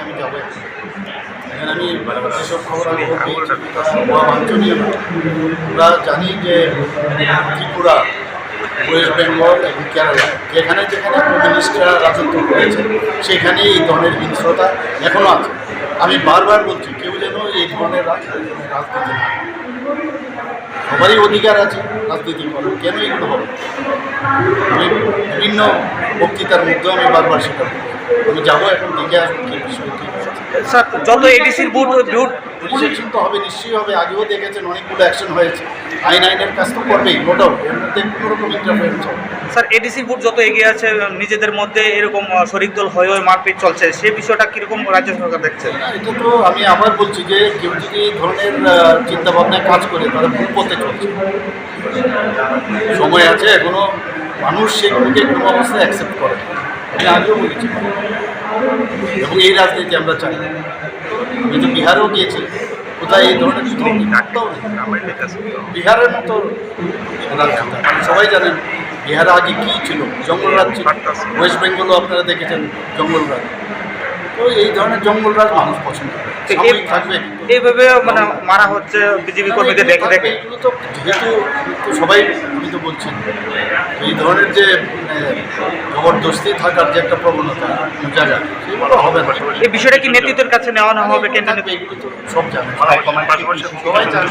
আমি যাব এখানে আমি যেসব খবর আমি বাঞ্ছনীয় আমরা জানি যে ত্রিপুরা, ওয়েস্ট বেঙ্গল, এবং কেরালা, যেখানে যেখানে কমিউনিস্টরা রাজত্ব করেছে সেখানে এই ধরনের হিংস্রতা এখনও আছে আমি বারবার বলছি, কেউ যেন এই ধরনের রাজ- রাজনীতি না। সবারই অধিকার আছে রাজনীতি করার কেন এগুলো হবে? আমি বিভিন্ন বক্তৃতার মধ্যেও আমি বারবার সেটা। আমি যাব এখন দেখে আসব কী বিষয় কী স্যার যত এডিসির বুট বুট পুলিশ তো হবে নিশ্চয়ই হবে। আগেও দেখেছেন অনেকগুলো অ্যাকশন হয়েছে। আইন আইনের কাজ তো করবেই নো ডাউট এর মধ্যে কোনো রকম ইন্টারফারেন্স হবে। স্যার এডিসির বুট যত এগিয়ে আছে নিজেদের মধ্যে এরকম শরিক দল হয়ে হয়ে মারপিট চলছে সেই বিষয়টা কীরকম রাজ্য সরকার দেখছে? এটা তো আমি আবার বলছি যে কেউ যদি এই ধরনের চিন্তা ভাবনায় কাজ করে তারা ভুল পথে চলছে। সময় আছে এখনও মানুষ সেগুলোকে কোনো অবস্থায় অ্যাকসেপ্ট করে আমি আগেও বলেছি। এবং এই রাজনীতি আমরা চাই। না আমি তো বিহারেও গিয়েছি। কোথায় এই ধরনের বিহারের মতো সবাই জানেন বিহারে আগে কী ছিল? জঙ্গলরাজ ছিল। ওয়েস্ট বেঙ্গলও আপনারা দেখেছেন জঙ্গলরাজ তো এই ধরনের জঙ্গলরাজ মানুষ পছন্দ করে। থাকবে। এইভাবে মানে মারা হচ্ছে বিজেপি কর্মীদের দেখে দেখে। এগুলো তো যেহেতু সবাই আমি তো বলছি এই ধরনের যে মানে, জবরদস্তি থাকার যে একটা প্রবণতা জায়গা সেগুলো হবে এই বিষয়টা কি নেতৃত্বের কাছে নেওয়া হবে? কেন্দ্র থাকবে, এগুলো তো সব জানে। সবাই জানে।